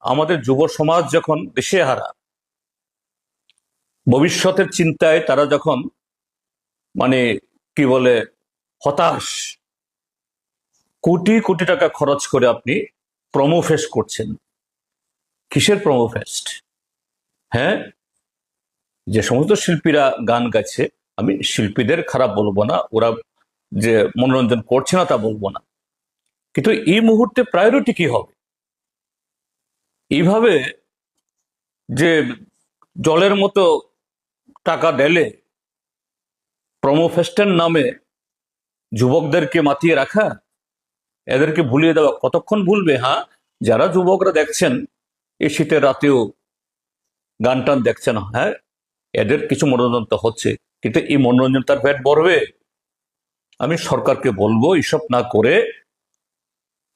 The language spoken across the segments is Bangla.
আমাদের যুব সমাজ যখন দিশেহারা ভবিষ্যতের চিন্তায় তারা যখন মানে কি বলে হতাশ, কোটি কোটি টাকা খরচ করে আপনি প্রমো ফেস্ট করছেন। কিসের প্রমো ফেস্ট হ্যাঁ? যে সমস্ত শিল্পীরা গান গাইছে, আমি শিল্পীদের খারাপ বলব না, ওরা যে মনোরঞ্জন করছে না তা বলব না। কিন্তু এই মুহূর্তে প্রায়োরিটি কি হবে? এইভাবে যে জলের মতো টাকা ঢেলে প্রমো ফেস্টের নামে যুবকদেরকে মাতিয়ে রাখা, এদেরকে ভুলিয়ে দেওয়া, কতক্ষণ ভুলবে হ্যাঁ? যারা যুবকরা দেখছেন এই শীতের রাতেও গান টান দেখছেন হ্যাঁ? এদের কিছু মনোরঞ্জন তো হচ্ছে, কিন্তু এই মনোরঞ্জন তার পেট ভরবে। আমি সরকারকে বলব, এসব না করে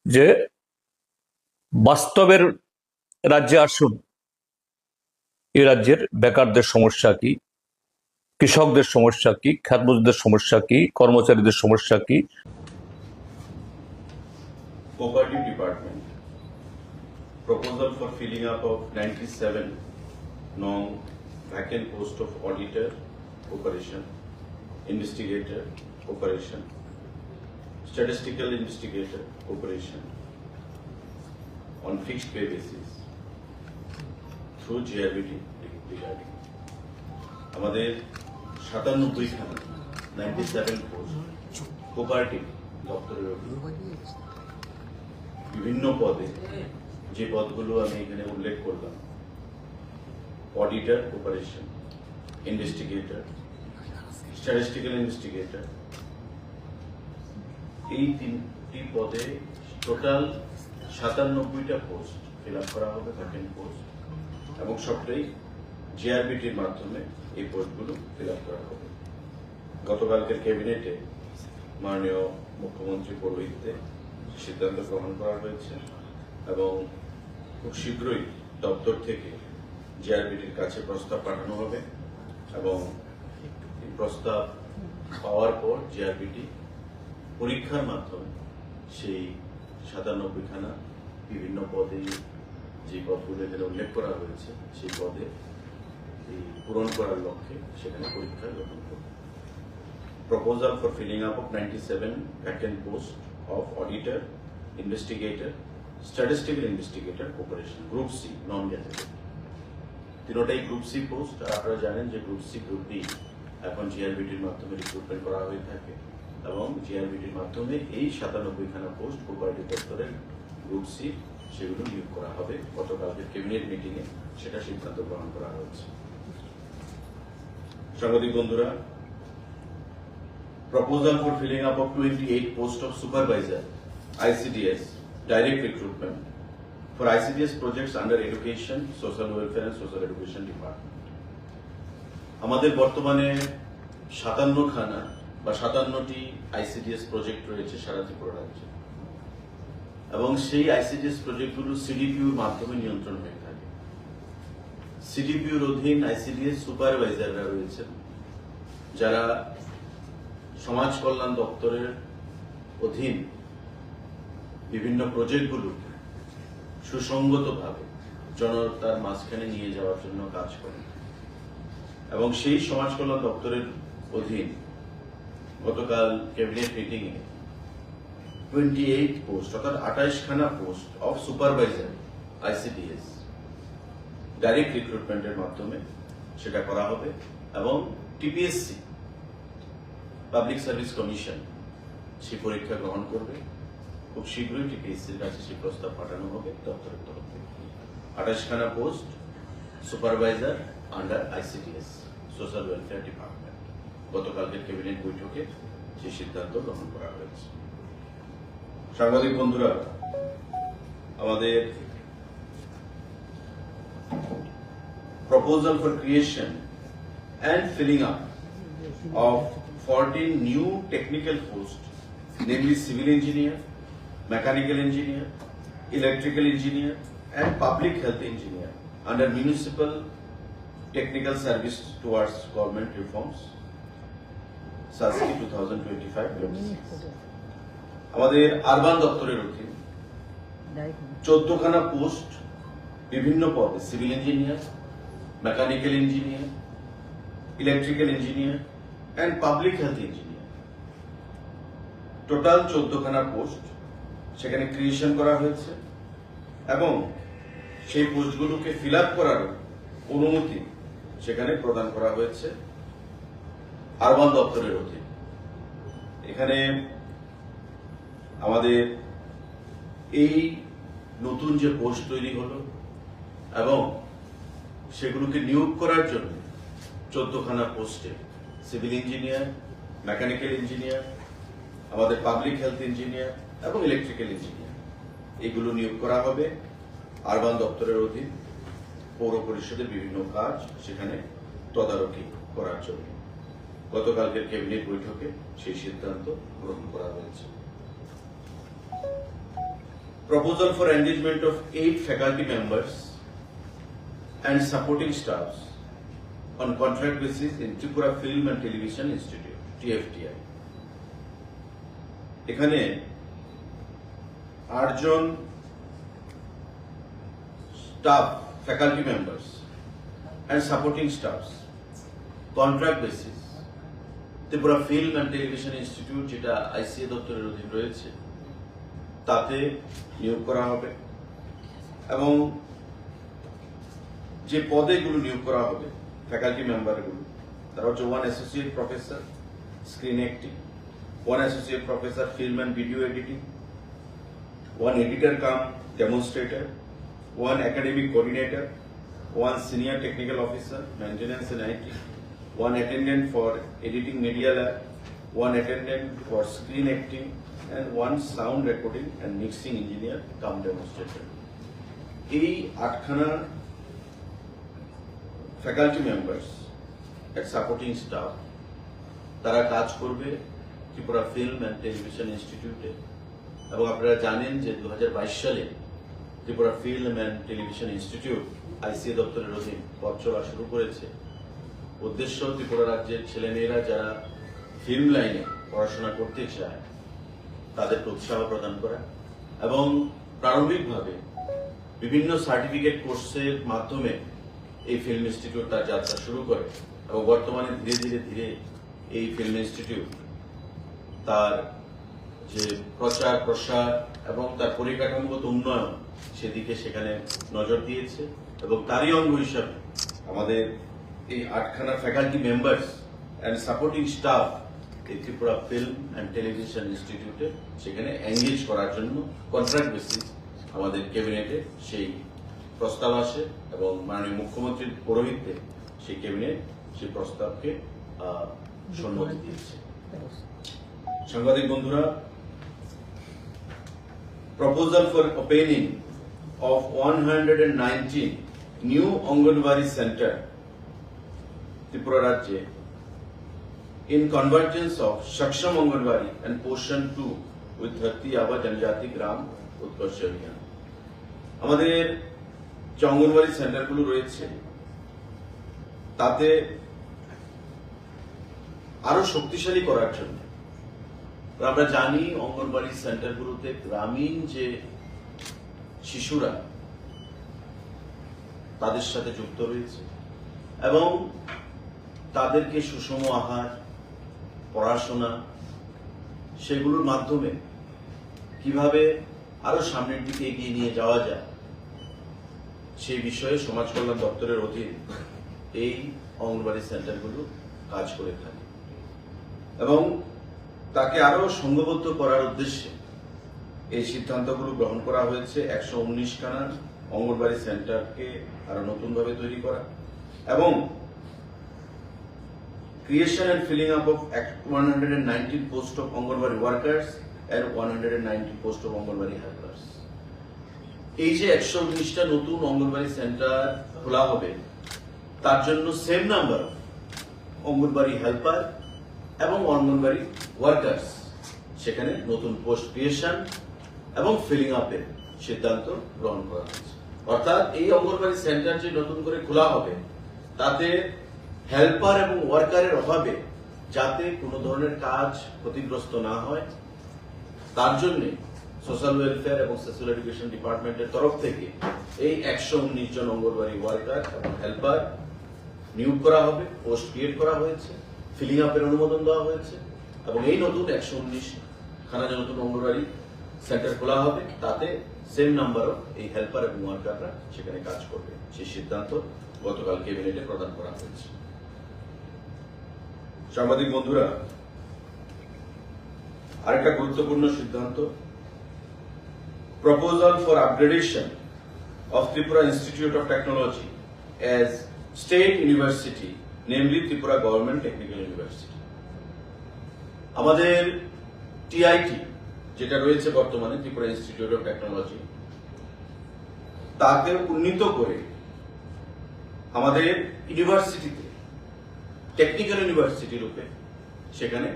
যে বাস্তবের রাজ্যে আসুন এই রাজ্যের বেকারদের সমস্যা কি কৃষকদের সমস্যা কি খ্যাতমজদের সমস্যা কি কর্মচারীদের সমস্যা কি Cooperative Department. Proposal for filling up of 97 non vacant post of auditor, operation, investigator, operation, statistical investigator, operation on fixed pay basis GRBT regarding. আমাদের সাতানব্বই নাইনটি সেভেন কোপারেটিভ দপ্তরের বিভিন্ন পদে যে পদগুলো আমি এখানে উল্লেখ করলাম auditor operation investigator statistical investigator এই তিনটি পদে টোটাল সাতানব্বইটা পোস্ট ফিল করা হবে ভ্যাকেন্ট পোস্ট এবং সবটাই জিআরবিটির মাধ্যমে এই পোস্টগুলো ফিল করা হবে। গতকালকের ক্যাবিনেটে মাননীয় মুখ্যমন্ত্রী পৌরোহিত্যে সিদ্ধান্ত গ্রহণ করা হয়েছে এবং খুব শীঘ্রই দপ্তর থেকে জিআরবিটির কাছে প্রস্তাব পাঠানো হবে এবং এই প্রস্তাব পাওয়ার পর জিআরবিটি পরীক্ষার মাধ্যমে সেই সাতানব্বইখানা বিভিন্ন পদে যে পদগুলো এখানে উল্লেখ করা হয়েছে সেই পদে পূরণ করার লক্ষ্যে সেখানে পরীক্ষা গ্রহণ করবে proposal for filling up of 97 vacant posts of auditor, investigator, statistical investigator, corporation, group C, non-gazetted. তিনোটাই গ্রুপ সি পোস্ট আর আপনারা জানেন যে গ্রুপ সি গ্রুপ ডি এখন জিআরবিটির মাধ্যমে রিক্রুটমেন্ট করা হয়ে থাকে এবং জিআরবিটির মাধ্যমে এই সাতানব্বই খানা পোস্ট কোপারেটিভ দপ্তরের গ্রুপ সি সেগুলো নিয়োগ করা হবে। গতকালকে ক্যাবিনেট মিটিংয়ে সেটা সিদ্ধান্ত গ্রহণ করা হয়েছে। সাংবাদিক বন্ধুরা proposal for filling up of twenty eight post of supervisor ICDS direct recruitment for ICDS projects under education social welfare and social education department আমাদের বর্তমানে সাতান্ন খানা বা সাতান্নটি আইসিডিএস প্রজেক্ট রয়েছে সারা ত্রিপুরা রাজ্যে। এবং সেই আইসিডিএস প্রজেক্টগুলো সিডিপিউর মাধ্যমে নিয়ন্ত্রণ হয়ে থাকে। সিডিপিউর অধীন আইসিডিএস সুপারভাইজাররা রয়েছেন, যারা সমাজ কল্যাণ দপ্তরের অধীন বিভিন্ন প্রজেক্টগুলোকে সুসংগতভাবে জনতার মাঝখানে নিয়ে যাওয়ার জন্য কাজ করে এবং সেই সমাজ কল্যাণ দপ্তরের অধীন গতকাল ক্যাবিনেট মিটিং এ টোয়েন্টি এইট পোস্ট অর্থাৎ আঠাইশ খানা post of supervisor ICDS direct রিক্রুটমেন্টের মাধ্যমে সেটা করা হবে এবং টিপিএসসি পাবলিক সার্ভিস কমিশন সেই পরীক্ষা গ্রহণ করবে। খুব শীঘ্রই টিপিএসসির কাছে সেই প্রস্তাব পাঠানো হবে দপ্তরের তরফ থেকে। আঠাশখানা post supervisor under ICDS social welfare department গতকালকের ক্যাবিনেট বৈঠকে সেই সিদ্ধান্ত গ্রহণ করা হয়েছে। সাংবাদিক বন্ধুরা আমাদের proposal for creation and filling up of 14 new technical posts, namely civil engineer, mechanical engineer, electrical engineer, and public health engineer under municipal technical service towards government reforms, SASKI 2025-26 আমাদের আরবান দপ্তরের অধীন চোদ্দখানা পোস্ট বিভিন্ন পদে civil engineer mechanical engineer electrical engineer and public health engineer total চোদ্দখানা post সেখানে ক্রিয়েশন করা হয়েছে এবং সেই পোস্টগুলোকে ফিল আপ করার অনুমতি সেখানে প্রদান করা হয়েছে। আরবান দপ্তরের অধীন এখানে আমাদের এই নতুন যে পোস্ট তৈরি হলো এবং সেগুলোকে নিয়োগ করার জন্য চোদ্দখানা পোস্টে সিভিল ইঞ্জিনিয়ার, মেকানিক্যাল ইঞ্জিনিয়ার, আমাদের পাবলিক হেলথ ইঞ্জিনিয়ার এবং ইলেকট্রিক্যাল ইঞ্জিনিয়ার। এগুলো নিয়োগ করা হবে। আরবান দপ্তরের অধীন পৌর পরিষদের বিভিন্ন কাজ সেখানে তদারকি করার জন্য। গতকালকের ক্যাবিনেট বৈঠকে সেই সিদ্ধান্ত গ্রহণ করা হয়েছে। Proposal for engagement of eight faculty members and supporting staffs on contract basis in Tripura Film and Television Institute, TFTI. এখানে আটজন staff faculty members and supporting staffs contract basis Tripura film and television institute যেটা আইসিএ দপ্তরের অধীন রয়েছে তাতে নিয়োগ করা হবে। এবং যে পদেগুলো নিয়োগ করা হবে ফ্যাকাল্টি মেম্বারগুলো তারা হচ্ছে one associate professor screen acting one associate professor film and video editing one editor cum demonstrator one academic coordinator one senior technical officer maintenance and IT one attendant for editing media lab one attendant for screen acting, and one sound recording and mixing engineer come demonstrator. এই আটখানা ফ্যাকাল্টি মেম্বার্স এর সাপোর্টিং স্টাফ তারা কাজ করবে ত্রিপুরা ফিল্ম অ্যান্ড টেলিভিশন ইনস্টিটিউটে এবং আপনারা জানেন যে দু হাজার বাইশ সালে Tripura film and television institute ICA দপ্তরের অধীন পথ চলা শুরু করেছে উদ্দেশ্য ত্রিপুরা রাজ্যের ছেলেমেয়েরা যারা ফিল্ম লাইনে পড়াশোনা করতে চায় তাদেরকে উৎসাহ প্রদান করা। এবং প্রারম্ভিকভাবে বিভিন্ন সার্টিফিকেট কোর্সের মাধ্যমে এই ফিল্ম ইনস্টিটিউট তার যাত্রা শুরু করে এবং বর্তমানে ধীরে ধীরে ধীরে এই ফিল্ম ইনস্টিটিউট তার যে প্রচার, প্রসার এবং তার পরিকাঠামোগত উন্নয়ন সেদিকে সেখানে নজর দিয়েছে এবং তারই অঙ্গ হিসাবে আমাদের এই আটখানা faculty members and supporting staff Tripura film and television ইনস্টিটিউটে সেখানে এঙ্গেজ করার জন্য কন্ট্রাক্ট বেসিস আমাদের ক্যাবিনেটে সেই প্রস্তাব আসে এবং মাননীয় মুখ্যমন্ত্রীর পৌরোহিত্যে সেই ক্যাবিনেট সেই প্রস্তাবকে সম্মতি দিয়েছে। সাংবাদিক বন্ধুরা, proposal for opening of 119 new Anganwadi center, Tripura রাজ্যে in convergence of Shaksham Anganwadi and portion 2 with 30 Aba Janjati Gram উৎকর্ষ আমাদের যে অঙ্গনওয়াড়ি সেন্টারগুলো রয়েছে, তাতে আরও শক্তিশালী করার জন্য আমরা জানি অঙ্গনবাড়ি সেন্টারগুলোতে গ্রামীণ যে শিশুরা তাদের সাথে যুক্ত রয়েছে এবং তাদেরকে সুষম আহার পড়াশোনা, সেগুলোর মাধ্যমে কীভাবে আরও সামনের দিকে এগিয়ে নিয়ে যাওয়া যায়, সেই বিষয়ে সমাজ কল্যাণ দপ্তরের অধীন এই অঙ্গনবাড়ি সেন্টারগুলো কাজ করে থাকে। এবং তাকে আরও সংঘবদ্ধ করার উদ্দেশ্যে এই সিদ্ধান্তগুলো গ্রহণ করা হয়েছে একশো উনিশ খানা অঙ্গনবাড়ি সেন্টারকে আরও নতুনভাবে তৈরি করা। এবং creation and filling up of act 119 post of Anganwadi workers and 190 post of Anganwadi helpers. এই যে একশো উনিশটা নতুন অঙ্গনবাড়ি সেন্টার খোলা হবে, তার জন্য সেম নাম্বার অঙ্গনবাড়ি হেল্পার এবং অঙ্গনবাড়ি ওয়ার্কার্স সেখানে নতুন পোস্ট ক্রিয়েশন এবং ফিলিং আপের সিদ্ধান্ত গ্রহণ করা হয়েছে অর্থাৎ এই অঙ্গনবাড়ি সেন্টার যে নতুন করে খোলা হবে, তাতে হেল্পার এবং ওয়ার্কারের অভাবে যাতে কোনো ধরনের কাজ ক্ষতিগ্রস্ত না হয়, তার জন্য সোশ্যাল ওয়েলফেয়ার এবং সোশ্যাল এডুকেশন ডিপার্টমেন্টের তরফ থেকে এই একশো উনিশ জন অঙ্গনবাড়ি ওয়ার্কার এবং হেল্পার নিয়োগ করা হবে পোস্ট ক্রিয়েট করা হয়েছে ফিলিং আপের অনুমোদন দেওয়া হয়েছে এবং এই নতুন একশো উনিশ খানা যে নতুন অঙ্গনবাড়ি সেন্টার খোলা হবে। তাতে সেম নাম্বারও এই হেল্পার এবং ওয়ার্কাররা সেখানে কাজ করবে। সেই সিদ্ধান্ত গতকাল ক্যাবিনেটে প্রদান করা হয়েছে। সাংবাদিক বন্ধুরা, আরেকটা গুরুত্বপূর্ণ সিদ্ধান্ত। Proposal for upgradation of Tripura institute of technology as state university namely Tripura government technical university আমাদের টিআইটি যেটা রয়েছে বর্তমানে ত্রিপুরা ইনস্টিটিউট অফ টেকনোলজি তাকে উন্নীত করে আমাদের ইউনিভার্সিটিতে টেকনিক্যাল ইউনিভার্সিটি রূপে সেখানে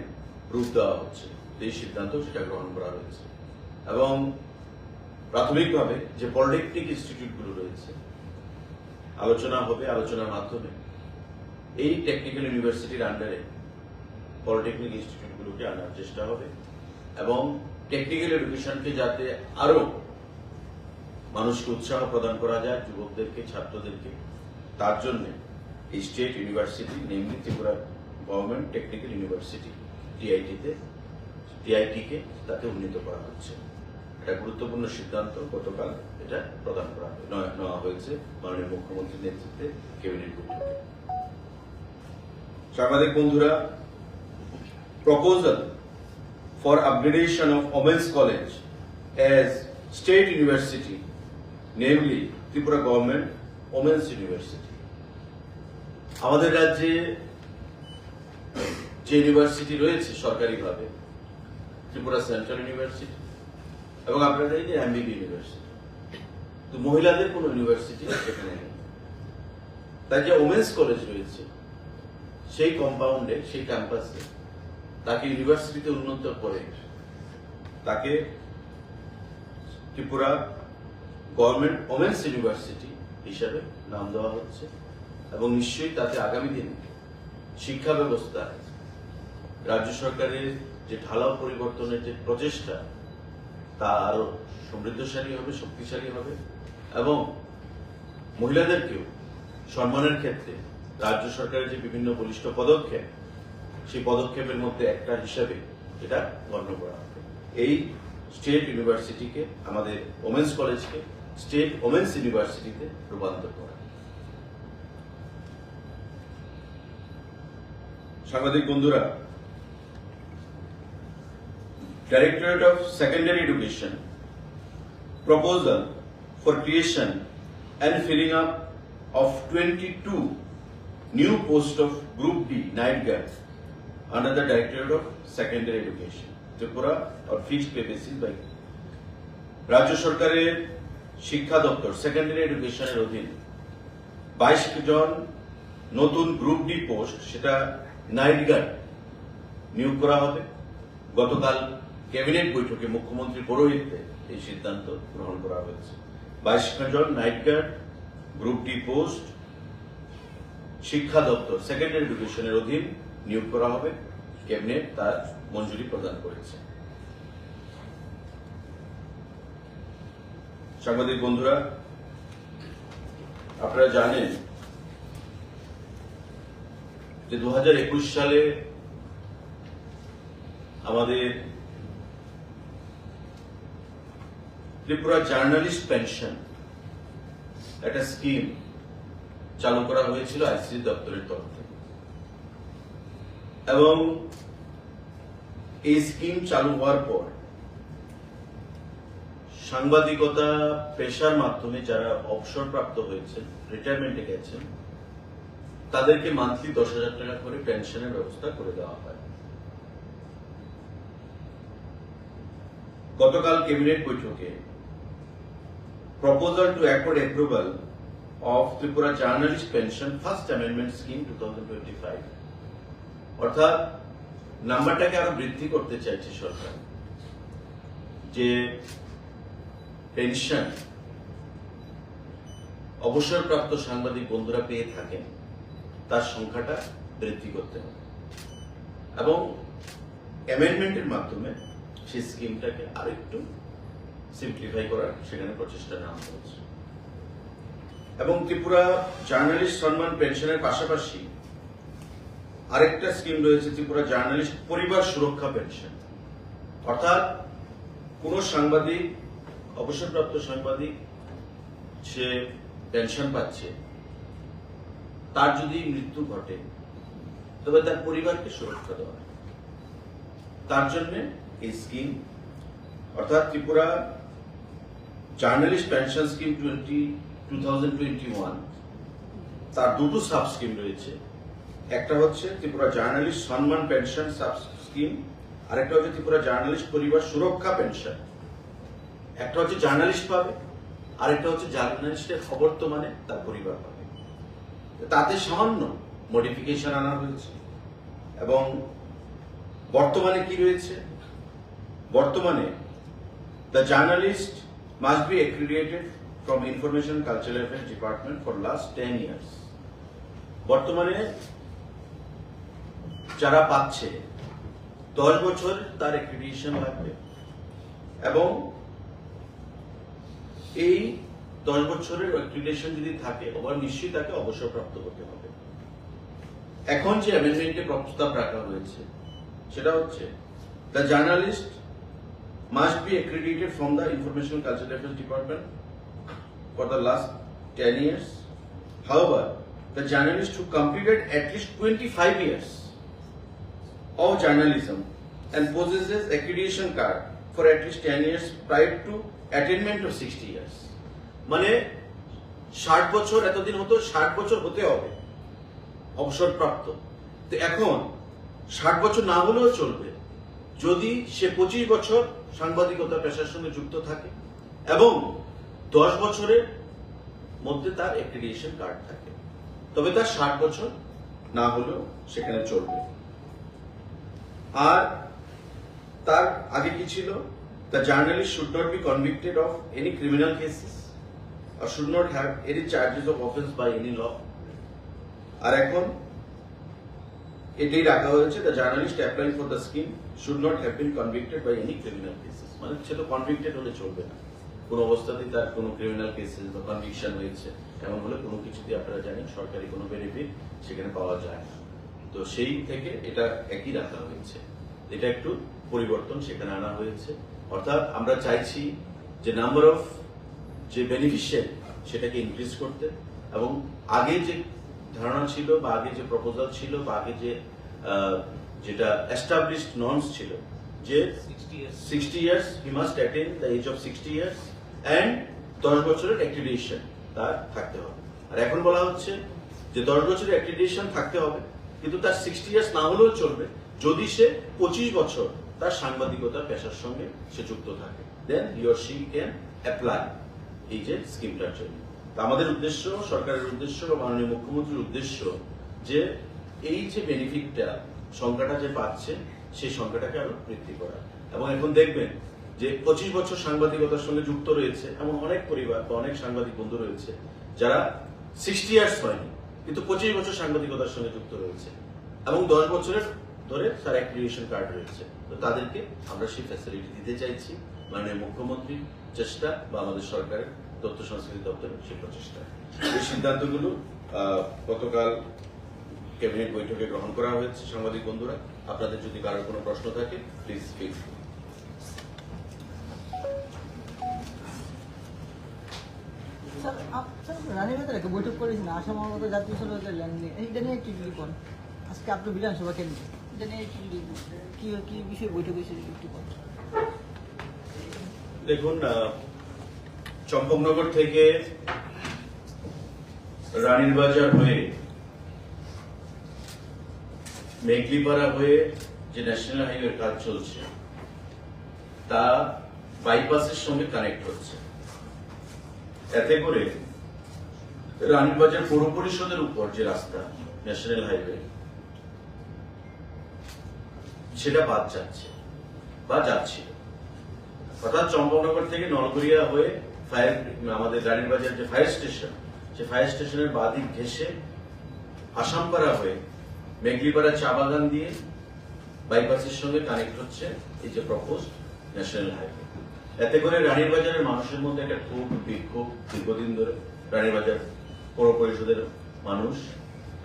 রূপ দেওয়া হচ্ছে। এই সিদ্ধান্ত সেটা গ্রহণ করা হয়েছে। এবং প্রাথমিকভাবে যে পলিটেকনিক ইনস্টিটিউটগুলো রয়েছে, আলোচনা হবে আলোচনার মাধ্যমে। এই টেকনিক্যাল ইউনিভার্সিটির আন্ডারে পলিটেকনিক ইনস্টিটিউটগুলোকে আনার চেষ্টা হবে এবং টেকনিক্যাল এডুকেশনকে যাতে আরও মানুষকে উৎসাহ প্রদান করা যায়, যুবকদেরকে, ছাত্রদেরকে, তার জন্য state university namely Tripura government technical university টিআইটিতে টিআইটিকে তাতে উন্নীত করা হচ্ছে এটা গুরুত্বপূর্ণ সিদ্ধান্ত গতকাল এটা প্রদান করা নেওয়া- হয়েছে মাননীয় মুখ্যমন্ত্রীর নেতৃত্বে ক্যাবিনেট বৈঠকে সাংবাদিক বন্ধুরা proposal for upgradation of Women's College as state university, namely Tripura Government Women's University. আমাদের রাজ্যে যে ইউনিভার্সিটি রয়েছে সরকারিভাবে, ত্রিপুরা সেন্ট্রাল ইউনিভার্সিটি এবং আপনারা এই যে এমবিবি ইউনিভার্সিটি তো মহিলাদের কোনো ইউনিভার্সিটি সেখানে নেই। তাই যে ওমেন্স কলেজ রয়েছে, সেই কম্পাউন্ডে সেই ক্যাম্পাসে তাকে ইউনিভার্সিটিতে উন্নত করে তাকে ত্রিপুরা গভর্নমেন্ট ওমেন্স ইউনিভার্সিটি হিসাবে নাম দেওয়া হচ্ছে। এবং নিশ্চয়ই তাতে আগামী দিনে শিক্ষা ব্যবস্থা, রাজ্য সরকারের যে ঢালাও পরিবর্তনের যে প্রচেষ্টা, তা আরও সমৃদ্ধশালী হবে, শক্তিশালী হবে এবং মহিলাদেরকেও সম্মানের ক্ষেত্রে রাজ্য সরকারের যে বিভিন্ন বলিষ্ঠ পদক্ষেপ, সেই পদক্ষেপের মধ্যে একটা হিসাবে এটা গণ্য করা হবে। এই স্টেট ইউনিভার্সিটিকে, আমাদের ওমেন্স কলেজকে স্টেট ওমেন্স ইউনিভার্সিটিতে রূপান্তর করা সাংবাদিক বন্ধুরা Directorate of Secondary Education proposal for creation and filling up of 22 new posts of Group D night guard under the Directorate of Secondary Education, Tripura or fixed pay basis by রাজ্য সরকারের শিক্ষা দপ্তর সেকেন্ডারি এডুকেশনের অধীন বাইশ জন নতুন গ্রুপ ডি পোস্ট সেটা নাইট গার্ড নিয়োগ করা হবে। গতকাল ক্যাবিনেট বৈঠকে মুখ্যমন্ত্রী পৌরোহিত্যে এই সিদ্ধান্ত গ্রহণ করা হয়েছে। বাইশ জন night guard, group D post, শিক্ষা দপ্তর, সেকেন্ডারি এডুকেশনের অধীন নিয়োগ করা হবে। ক্যাবিনেট তার মঞ্জুরি প্রদান করেছে। সাংবাদিক বন্ধুরা, আপনারা জানেন যে দু হাজার একুশ সালে আমাদের ত্রিপুরা জার্নালিস্ট পেনশন একটা স্কিম চালু করা হয়েছিল আইসিডি দপ্তরের তরফ থেকে। এবং এই স্কিম চালু হওয়ার পর সাংবাদিকতা, পেশার মাধ্যমে যারা অবসরপ্রাপ্ত হয়েছেন রিটায়ারমেন্টে গেছেন তাদেরকে মান্থলি দশ হাজার টাকা করে পেনশনের ব্যবস্থা করে দেওয়া হয়। গতকাল ক্যাবিনেট বৈঠকে proposal to accord approval of Tripura Journalist Pension First Amendment Scheme 2025 অর্থাৎ নাম্বারটাকে আরও বৃদ্ধি করতে চাইছে সরকার, যে পেনশন অবসরপ্রাপ্ত সাংবাদিক বন্ধুরা পেয়ে থাকেন। তার সংখ্যাটা বৃদ্ধি করতে হবে। এবং অ্যামেন্ডমেন্টের মাধ্যমে সেই স্কিমটাকে আরেকটু সিম্পলিফাই করার সেখানে প্রচেষ্টা নেওয়া হয়েছে এবং ত্রিপুরা জার্নালিস্ট সম্মান পেনশনের পাশাপাশি আরেকটা স্কিম রয়েছে, ত্রিপুরা জার্নালিস্ট পরিবার সুরক্ষা পেনশন অর্থাৎ কোন সাংবাদিক, অবসরপ্রাপ্ত সাংবাদিক সে পেনশন পাচ্ছে তার যদি মৃত্যু ঘটে, তবে তার পরিবারকে সুরক্ষা দেওয়া তার জন্য এই স্কিম, অর্থাৎ Tripura journalist pension scheme twenty তার দুটো সাব স্কিম রয়েছে। একটা হচ্ছে Tripura journalist Samman pension sub scheme, আরেকটা হচ্ছে ত্রিপুরা জার্নালিস্ট পরিবার সুরক্ষা পেনশন। একটা হচ্ছে জার্নালিস্ট পাবে, আরেকটা হচ্ছে জার্নালিস্টের অবর্তমানে তার পরিবার পাবে। তাতে সামান্য মডিফিকেশন আনা হয়েছে। এবং বর্তমানে কি রয়েছে? বর্তমানে the journalist must be accredited from information cultural affairs department for last ten years বর্তমানে যারা পাচ্ছে, দশ বছর তার অ্যাক্রিডিটেশন লাগবে। এবং এই দশ বছরের অ্যাক্রিডেশন যদি থাকে, আবার নিশ্চয়ই তাকে অবসরপ্রাপ্ত হতে হবে। এখন যে অ্যামেন্ডমেন্টে প্রস্তাব রাখা হয়েছে, সেটা হচ্ছে the journalist must be accredited from the information culture affairs department for the last ten years how the journalist who completed at least twenty five years of journalism and possesses accreditation card for at least ten years prior to attainment of sixty years মানে ষাট বছর, এতদিন হতো ষাট বছর হতে হবে। অবসরপ্রাপ্ত। তো এখন ষাট বছর না হলেও চলবে। যদি সে পঁচিশ বছর সাংবাদিকতা পেশার সঙ্গে যুক্ত থাকে এবং দশ বছরের মধ্যে তার অ্যাক্রিডিয়েশন কার্ড থাকে, তবে তার ষাট বছর না হলেও সেখানে চলবে। আর তার আগে কি ছিল? The journalist should not be convicted of any criminal cases or should not have any charges of offence by any law আর এখন এটাই রাখা হয়েছে the journalist applying for the scheme should not have been convicted by any criminal cases মানে তো কনভিক্টেড হলে চলবে না। কোনো অবস্থাতেই তার কোনো ক্রিমিনাল কেসেস বা কনভিকশন হয়েছে। এমন হলে কোনো কিছুতে আপনারা জানেন সরকারি কোনো বেনিফিট সেখানে পাওয়া যায় না। তো সেই থেকে এটা একই রাখা হয়েছে। এটা একটু পরিবর্তন সেখানে আনা হয়েছে। অর্থাৎ আমরা চাইছি যে নাম্বার অফ যে বেনিফিশিয়ারি সেটাকে ইনক্রিজ করতে এবং আগে যে ধারণা ছিল বা আগে যে প্রপোজাল ছিল বা আগে যে যেটা এস্টাবলিশড নর্মস ছিল যে sixty years he must attain the age of sixty years and দশ বছরের অ্যাক্রিডিয়েশন তার থাকতে হবে। আর এখন বলা হচ্ছে যে দশ বছরের অ্যাক্রিডিয়েশন থাকতে হবে কিন্তু তার সিক্সটি ইয়ার্স না হলেও চলবে যদি সে পঁচিশ বছর তার সাংবাদিকতা পেশার সঙ্গে সে যুক্ত থাকে। Then your she can apply এই যে স্কিমটার জন্য। আমাদের উদ্দেশ্য, সরকারের উদ্দেশ্য, মাননীয় মুখ্যমন্ত্রীর উদ্দেশ্য যে এই যে বেনিফিটটা সংখ্যাটা যে পাচ্ছে, সেই সংখ্যাটাকে আরও বৃদ্ধি করা। এবং এখন দেখবেন যে পঁচিশ বছর সাংবাদিকতার সঙ্গে যুক্ত রয়েছে এমন অনেক পরিবার বা অনেক সাংবাদিক বন্ধু রয়েছে যারা সিক্সটি ইয়ার্স হয়নি, কিন্তু পঁচিশ বছর সাংবাদিকতার সঙ্গে যুক্ত রয়েছে। এবং দশ বছরের ধরে তার অ্যাক্রিডিয়েশন কার্ড রয়েছে। তো তাদেরকে আমরা সেই ফ্যাসিলিটি দিতে চাইছি, মাননীয় মুখ্যমন্ত্রীর চেষ্টা বা আমাদের সরকারের তথ্য সংস্কৃতি দপ্তরের সেই প্রচেষ্টা। এই সিদ্ধান্তগুলো গতকাল ক্যাবিনেট বৈঠকে গ্রহণ করা হয়েছে সাংবাদিক বন্ধুরা। আপনাদের যদি কারোর কোনো প্রশ্ন থাকে প্লিজ একটা বৈঠক করেছেন আসাম জাতীয় সরকারের ল্যান্ড নিয়ে এইটা নিয়ে একটু যদি কোন আজকে আপনার বিধানসভা কেন্দ্রে। এটা নিয়ে একটু যদি কি কি বিষয়ে বৈঠক হয়েছে একটু দেখুন চম্পকনগর থেকে রানীর বাজার হয়ে মেঘলিপাড়া হয়ে যে ন্যাশনাল হাইওয়ে কাজ চলছে, তা বাইপাসের সঙ্গে কানেক্ট হচ্ছে। এতে করে রানীরবাজার পৌর পরিষদের উপর যে রাস্তা, ন্যাশনাল হাইওয়ে, সেটা বাদ যাচ্ছে বা যাচ্ছিল। অর্থাৎ চম্পকনগর থেকে নলগড়িয়া হয়ে ফায়ার, আমাদের রানীরবাজার যে ফায়ার স্টেশন, সে ফায়ার স্টেশনের বাদিক ঘেসে আসামপাড়া হয়ে মেঘলিপাড়া চা বাগান দিয়ে বাইপাসের সঙ্গে কানেক্ট হচ্ছে এই যে প্রপোজ ন্যাশনাল হাইওয়ে এতে করে রানীর বাজারের মানুষের মধ্যে একটা খুব বিক্ষোভ দীর্ঘদিন ধরে রানীর বাজার পৌর পরিষদের মানুষ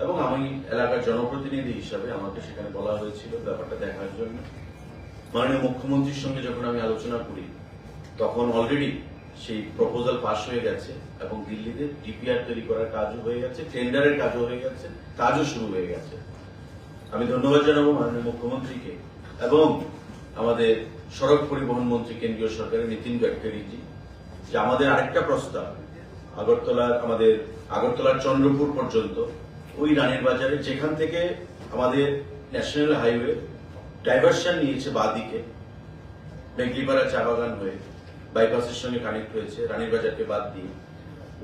এবং আমি এলাকার জনপ্রতিনিধি হিসাবে আমাকে সেখানে বলা হয়েছিল ব্যাপারটা দেখার জন্য। মাননীয় মুখ্যমন্ত্রীর সঙ্গে যখন আমি আলোচনা করি, তখন অলরেডি সেই প্রপোজাল পাস হয়ে গেছে এবং দিল্লিতে ডিপিআর তৈরি করার কাজও হয়ে গেছে টেন্ডারের কাজও হয়ে গেছে, কাজও শুরু হয়ে গেছে। আমি ধন্যবাদ জানাব মাননীয় মুখ্যমন্ত্রীকে এবং আমাদের সড়ক পরিবহন মন্ত্রী কেন্দ্রীয় সরকারের নীতিন গাডকারিজি, যে আমাদের আরেকটা প্রস্তাব, আগরতলার, আমাদের আগরতলার চন্দ্রপুর পর্যন্ত, ওই রানীর বাজারে যেখান থেকে আমাদের ন্যাশনাল হাইওয়ে ডাইভারশন নিয়েছে বাদিকে। মেঘলিপাড়া চা বাগান হয়ে বাইপাসের সঙ্গে কানেক্ট হয়েছে রানীর বাজারকে বাদ দিয়ে।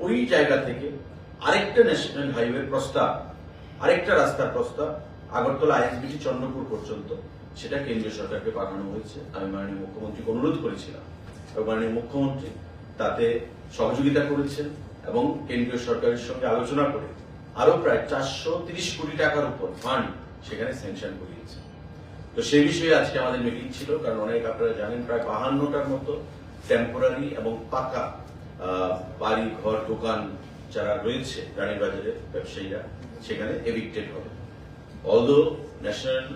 ওই জায়গা থেকে আরেকটা ন্যাশনাল হাইওয়ে প্রস্তাব, আরেকটা রাস্তার প্রস্তাব, আগরতলা আইএসবিটি চন্দ্রপুর পর্যন্ত, সেটা কেন্দ্রীয় সরকারকে পাঠানো হয়েছে। আমি মাননীয় মুখ্যমন্ত্রীকে অনুরোধ করেছিলাম। এবং মাননীয় মুখ্যমন্ত্রী তাতে সহযোগিতা করেছেন এবং কেন্দ্রীয় সরকারের সঙ্গে আলোচনা করে আরও প্রায় চারশো কোটি টাকার উপর ফান্ড সেখানে স্যাংশন করিয়েছেন। তো সেই বিষয়ে আজকে আমাদের মিটিং ছিল, কারণ অনেক আপনারা জানেন প্রায় বাহান্নটার মতো টেম্পোরারি এবং পাকা বাড়ি, ঘর, দোকান যারা রয়েছে, রানীর বাজারের ব্যবসায়ীরা, সেখানে এভিক্টেড হবে। অলদো ন্যাশনাল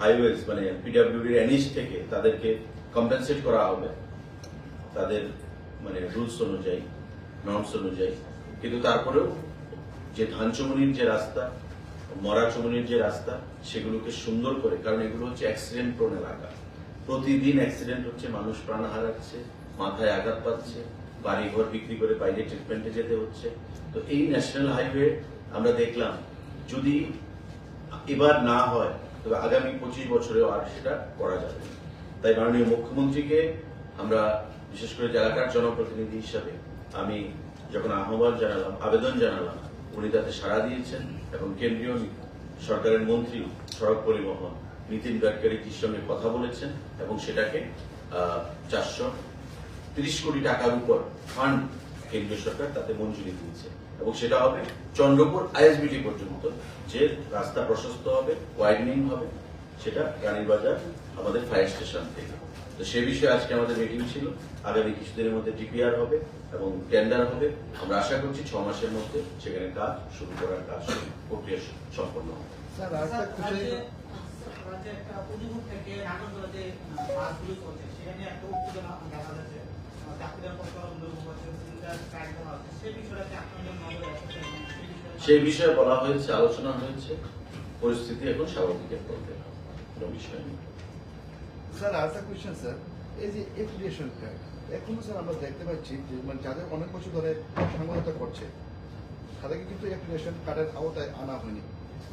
হাইওয়েজ মানে পিডাব্লিউডির এনএইচ থেকে তাদেরকে কম্পেনসেট করা হবে, তাদের মানে রুলস অনুযায়ী নর্মস অনুযায়ী, কিন্তু তারপরেও যে ধান চমনির যে রাস্তা মরা চমনির যে রাস্তা, সেগুলোকে সুন্দর করে, কারণ এগুলো হচ্ছে অ্যাক্সিডেন্ট প্রোন এলাকা। প্রতিদিন অ্যাক্সিডেন্ট হচ্ছে, মানুষ প্রাণ হারাচ্ছে, মাথায় আঘাত পাচ্ছে বাড়ি ঘর বিক্রি করে বাইরে ট্রিটমেন্টে যেতে হচ্ছে। তো এই ন্যাশনাল হাইওয়ে আমরা দেখলাম, যদি এবার না হয়, তবে আগামী পঁচিশ বছরেও আর সেটা করা যাবে তাই মাননীয় মুখ্যমন্ত্রীকে আমরা, বিশেষ করে এলাকার জনপ্রতিনিধি হিসাবে, আমি যখন আহ্বান জানালাম, আবেদন জানালাম, উনি তাতে সাড়া দিয়েছেন। এবং কেন্দ্রীয় সরকারের মন্ত্রী সড়ক পরিবহন নীতিন গাডকারিজির সঙ্গে কথা বলেছেন এবং সেটাকে চারশো তিরিশ কোটি টাকার উপর ফান্ড কেন্দ্রীয় সরকার তাতে মঞ্জুরি দিয়েছে। এবং সেটা হবে চন্দ্রপুর আইএসবিটি পর্যন্ত, যে রাস্তা প্রশস্ত হবে ওয়াইডনিং হবে, সেটা রানীর বাজার, আমাদের ফায়ার স্টেশন থেকে। তো সে বিষয়ে আজকে আমাদের মিটিং ছিল। আগামী কিছুদিনের মধ্যে ডিপিআর হবে। এবং টেন্ডার হবে। আমরা আশা করছি ছ মাসের মধ্যে সেখানে কাজ শুরু করার কাজ প্রক্রিয়া সম্পন্ন হবে। একটা একটা সেই বিষয়ে বলা হয়েছে আলোচনা হয়েছে। পরিস্থিতি এখন স্বাভাবিকের পথে। কোনো বিষয় নেই। স্যার আরেকটা কোয়েশ্চেন স্যার। এই যে এফিলিয়েশন স্যার আমরা দেখতে পাচ্ছি যে মানে যাদের অনেক বছর ধরে সংবাদতা করছে, তাদেরকে কিন্তু এফিলিয়েশন কার্ডের আওতায় আনা হয়নি।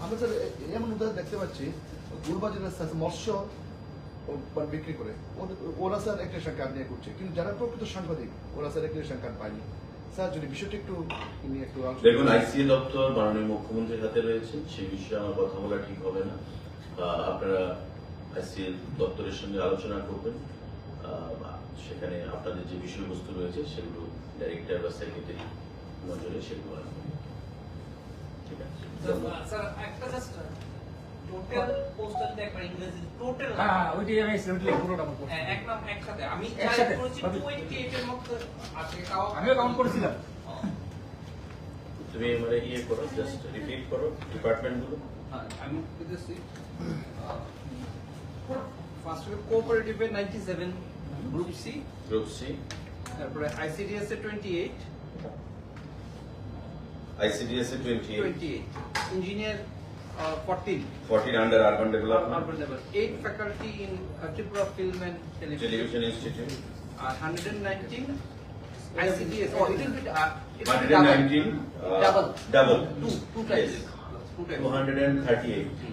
আমরা স্যার এমন উদাহরণ দেখতে পাচ্ছি গুলবাজারের মৎস্য মানে বিক্রি করে ওরা স্যার কার্ড নিয়ে করছে। কিন্তু যারা প্রকৃত সাংবাদিক, ওরা স্যার কার্ড পায়নি। স্যার যদি একটু দেখুন আইসিএ দপ্তর মাননীয় মুখ্যমন্ত্রীর হাতে রয়েছে, সেই বিষয়ে আমার কথা বলা ঠিক হবে না। আপনারা আইসিএ দপ্তরের সঙ্গে আলোচনা করবেন। সেখানে আপনাদের যে বিষয়বস্তু রয়েছে সেগুলো ডাইরেক্টর বা সেক্রেটারি নজরে সেগুলো আনবেন ঠিক আছে? স্যার একটা জাস্ট টোটাল পোস্টাল একবার ইংরেজি টোটাল হ্যাঁ হ্যাঁ ওইটাই আমি ওইটাই পুরোটা আমার পড়ছি। এক নাম একসাথে। আমি একসাথে? করেছি টু এইটি এর মধ্যে আছে তাও আমিও কাউন্ট করেছিলাম। তুমি মানে ইয়ে করো জাস্ট রিপিট করো ডিপার্টমেন্টগুলো হ্যাঁ, আমি first কোঅপারেটিভে ninety seven group C group C তারপরে আইসিডিএস এ twenty eight ICDS A twenty twenty eight engineer fourteen fourteen under urban development urban level eight faculty in uh, Tripura Film and Television. Television institute uh, 119 ICDS or it will be uh, it will be hundred double. Nineteen double. Double two two times. Two times. 238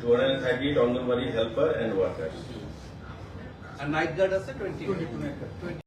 238 anganwadi helper and workers and night guard আছে 20 20